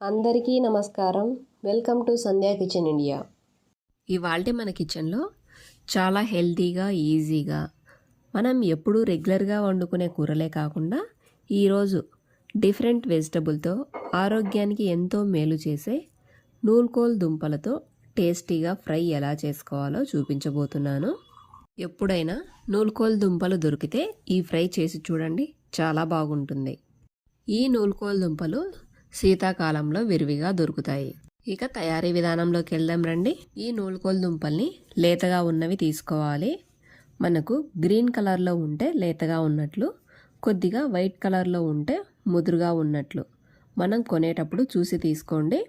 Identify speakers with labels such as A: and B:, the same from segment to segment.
A: అందరికీ నమస్కారం. Welcome to Sandhya kitchen India
B: ఇవాళ మన కిచెన్లో చాలా హెల్తీగా ఈజీగా మనం ఎప్పుడూ రెగ్యులర్గా వండుకునే కూరలే కాకుండా ఈరోజు డిఫరెంట్ వెజిటబుల్తో ఆరోగ్యానికి ఎంతో మేలు చేసే నూల్కోల్ దుంపలతో టేస్టీగా ఫ్రై ఎలా చేసుకోవాలో చూపించబోతున్నాను. ఎప్పుడైనా నూల్కోల్ దుంపలు దొరికితే ఈ ఫ్రై చేసి చూడండి చాలా బాగుంటుంది. ఈ నూల్కోల్ దుంపలు శీతాకాలంలో విరివిగా దొరుకుతాయి. ఇక తయారీ విధానంలోకి వెళ్దాం రండి. ఈ నూలుకోల దుంపల్ని లేతగా ఉన్నవి తీసుకోవాలి. మనకు గ్రీన్ కలర్లో ఉంటే లేతగా ఉన్నట్లు కొద్దిగా వైట్ కలర్లో ఉంటే ముదురుగా ఉన్నట్లు. మనం కొనేటప్పుడు చూసి తీసుకోండి.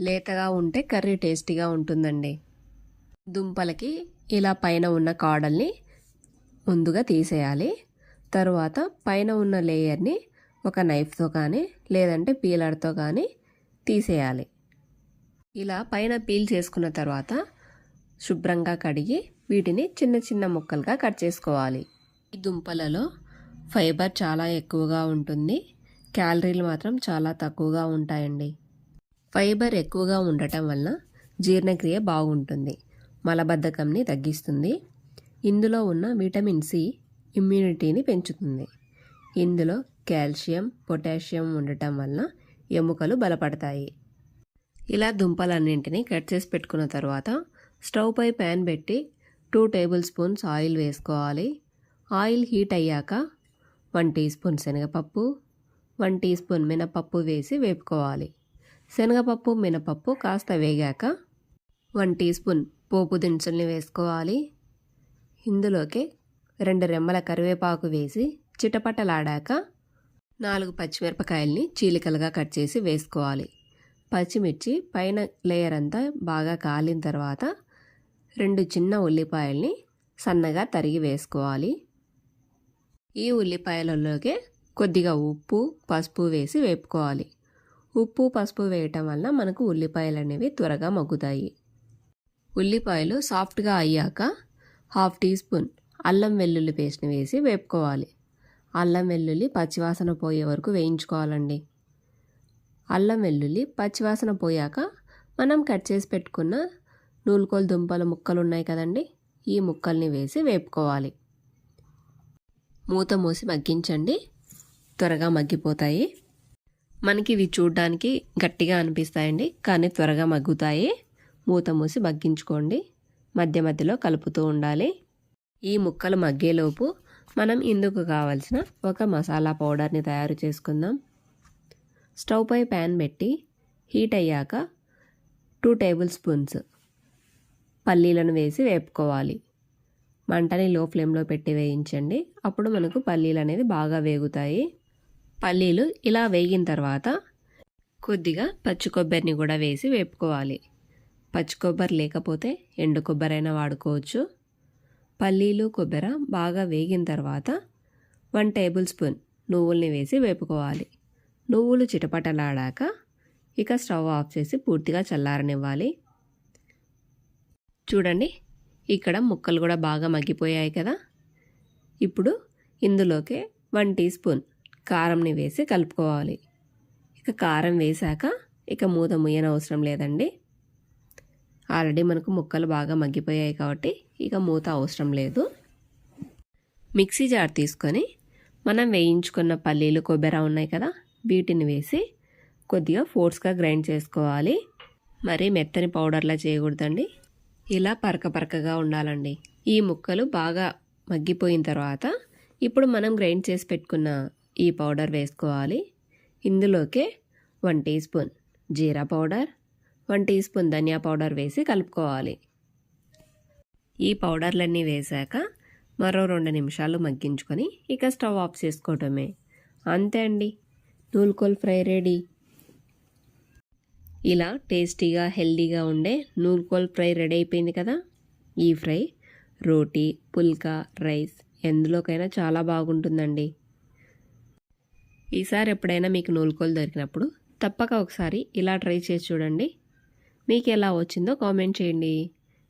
B: లేతగా ఉంటే కర్రీ టేస్టీగా ఉంటుందండి. దుంపలకి ఇలా పైన ఉన్న కాడల్ని ముందుగా తీసేయాలి. తరువాత పైన ఉన్న లేయర్ని ఒక నైఫ్తో కానీ లేదంటే పీలర్తో కానీ తీసేయాలి. ఇలా పైన పీల్ చేసుకున్న తర్వాత శుభ్రంగా కడిగి వీటిని చిన్న చిన్న ముక్కలుగా కట్ చేసుకోవాలి. ఈ దుంపలలో ఫైబర్ చాలా ఎక్కువగా ఉంటుంది. క్యాలరీలు మాత్రం చాలా తక్కువగా ఉంటాయండి. ఫైబర్ ఎక్కువగా ఉండటం వలన జీర్ణక్రియ బాగుంటుంది. మలబద్ధకంని తగ్గిస్తుంది. ఇందులో ఉన్న విటమిన్ సి ఇమ్యూనిటీని పెంచుతుంది. ఇందులో కాల్షియం పొటాషియం ఉండటం వలన ఎముకలు బలపడతాయి. ఇలా దుంపలన్నింటినీ కట్ చేసి పెట్టుకున్న తర్వాత స్టవ్ పై ప్యాన్ పెట్టి టూ టేబుల్ స్పూన్స్ ఆయిల్ వేసుకోవాలి. ఆయిల్ హీట్ అయ్యాక వన్ టీ స్పూన్ శనగపప్పు వన్ టీ స్పూన్ మినపప్పు వేసి వేపుకోవాలి. శనగపప్పు మినపప్పు కాస్త వేగాక వన్ టీ స్పూన్ పోపు దినుసుల్ని వేసుకోవాలి. ఇందులోకి రెండు రెమ్మల కరివేపాకు వేసి చిటపటలాడాక నాలుగు పచ్చిమిరపకాయల్ని చీలికలుగా కట్ చేసి వేసుకోవాలి. పచ్చిమిర్చి పైన లేయర్ అంతా బాగా కాలిన తర్వాత రెండు చిన్న ఉల్లిపాయల్ని సన్నగా తరిగి వేసుకోవాలి. ఈ ఉల్లిపాయలలోకే కొద్దిగా ఉప్పు పసుపు వేసి వేపుకోవాలి. ఉప్పు పసుపు వేయటం వల్ల మనకు ఉల్లిపాయలు అనేవి త్వరగా మగ్గుతాయి. ఉల్లిపాయలు సాఫ్ట్గా అయ్యాక హాఫ్ టీ స్పూన్ అల్లం వెల్లుల్లి పేస్ట్ని వేసి వేపుకోవాలి. అల్లం వెల్లుల్లి పచ్చివాసన పోయే వరకు వేయించుకోవాలండి. అల్లం వెల్లుల్లి పచ్చివాసన పోయాక మనం కట్ చేసి పెట్టుకున్న నూలుకోలు దుంపల ముక్కలు ఉన్నాయి కదండి ఈ ముక్కల్ని వేసి వేపుకోవాలి. మూత మూసి మగ్గించండి. త్వరగా మగ్గిపోతాయి. మనకి ఇవి చూడడానికి గట్టిగా అనిపిస్తాయండి కానీ త్వరగా మగ్గుతాయి. మూత మూసి మగ్గించుకోండి. మధ్య మధ్యలో కలుపుతూ ఉండాలి. ఈ ముక్కలు మగ్గేలోపు మనం ఇందుకు కావలసిన ఒక మసాలా పౌడర్ని తయారు చేసుకుందాం. స్టవ్ పై ప్యాన్ పెట్టి హీట్ అయ్యాక టూ టేబుల్ స్పూన్స్ పల్లీలను వేసి వేపుకోవాలి. మంటని లో ఫ్లేమ్లో పెట్టి వేయించండి. అప్పుడు మనకు పల్లీలు అనేది బాగా వేగుతాయి. పల్లీలు ఇలా వేగిన తర్వాత కొద్దిగా పచ్చి కొబ్బరిని కూడా వేసి వేపుకోవాలి. పచ్చి కొబ్బరి లేకపోతే ఎండు కొబ్బరైనా వాడుకోవచ్చు. పల్లీలు కొబ్బరి బాగా వేగిన తర్వాత వన్ టేబుల్ స్పూన్ నువ్వుల్ని వేసి వేపుకోవాలి. నువ్వులు చిటపటలాడాక ఇక స్టవ్ ఆఫ్ చేసి పూర్తిగా చల్లారనివ్వాలి. చూడండి ఇక్కడ ముక్కలు కూడా బాగా మగ్గిపోయాయి కదా. ఇప్పుడు ఇందులోకి వన్ టీ స్పూన్ కారంని వేసి కలుపుకోవాలి. ఇక కారం వేశాక ఇక మూత ముయ్యన అవసరం లేదండి. ఆల్రెడీ మనకు ముక్కలు బాగా మగ్గిపోయాయి కాబట్టి ఇక మూత అవసరం లేదు. మిక్సీ జార్ తీసుకొని మనం వేయించుకున్న పల్లీలు కొబ్బెర ఉన్నాయి కదా వీటిని వేసి కొద్దిగా ఫోర్స్గా గ్రైండ్ చేసుకోవాలి. మరీ మెత్తని పౌడర్లా చేయకూడదండి. ఇలా పరక పరకగా ఉండాలండి. ఈ ముక్కలు బాగా మగ్గిపోయిన తర్వాత ఇప్పుడు మనం గ్రైండ్ చేసి పెట్టుకున్న ఈ పౌడర్ వేసుకోవాలి. ఇందులోకే వన్ టీ స్పూన్ జీరా పౌడర్ వన్ టీ స్పూన్ ధనియా పౌడర్ వేసి కలుపుకోవాలి. ఈ పౌడర్లన్నీ వేశాక మరో రెండు నిమిషాలు మగ్గించుకొని ఇక స్టవ్ ఆఫ్ చేసుకోవటమే. అంతే అండి. నూల్కోల్ ఫ్రై రెడీ. ఇలా టేస్టీగా హెల్దీగా ఉండే నూల్కోల్ ఫ్రై రెడీ అయిపోయింది కదా? ఈ ఫ్రై రోటీ పుల్కా రైస్ ఎందులోకైనా చాలా బాగుంటుందండి. ఈసారి ఎప్పుడైనా మీకు నూల్కోలు దొరికినప్పుడు తప్పక ఒకసారి ఇలా ట్రై చేసి చూడండి. మీకు ఎలా వచ్చిందో కామెంట్ చేయండి.